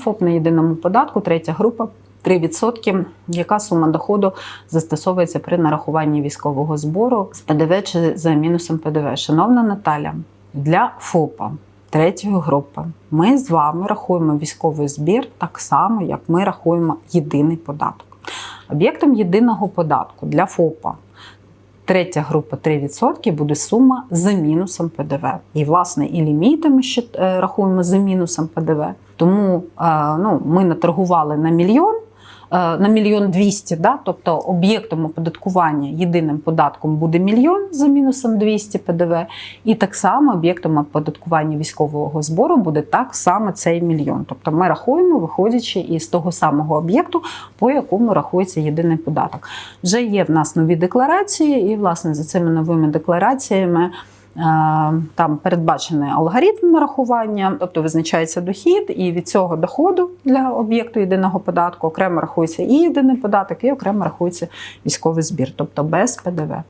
ФОП на єдиному податку, третя група. 3%, яка сума доходу застосовується при нарахуванні військового збору з ПДВ чи за мінусом ПДВ. Шановна Наталя, для ФОПа третьої групи ми з вами рахуємо військовий збір так само, як ми рахуємо єдиний податок. Об'єктом єдиного податку для ФОПа третя група 3% буде сума за мінусом ПДВ. І, власне, і ліміти ми ще е, рахуємо за мінусом ПДВ. Тому е, ну, ми наторгували на мільйон. Е, На мільйон двісті, да? тобто об'єктом оподаткування єдиним податком буде мільйон за мінусом 200 ПДВ, і так само об'єктом оподаткування військового збору буде так само цей мільйон. Тобто ми рахуємо, виходячи із того самого об'єкту, по якому рахується єдиний податок. Вже є в нас нові декларації, і власне за цими новими деклараціями. Е, Там передбачений алгоритм нарахування, тобто визначається дохід, і від цього доходу для об'єкту єдиного податку окремо рахується і єдиний податок, і окремо рахується військовий збір, тобто без ПДВ.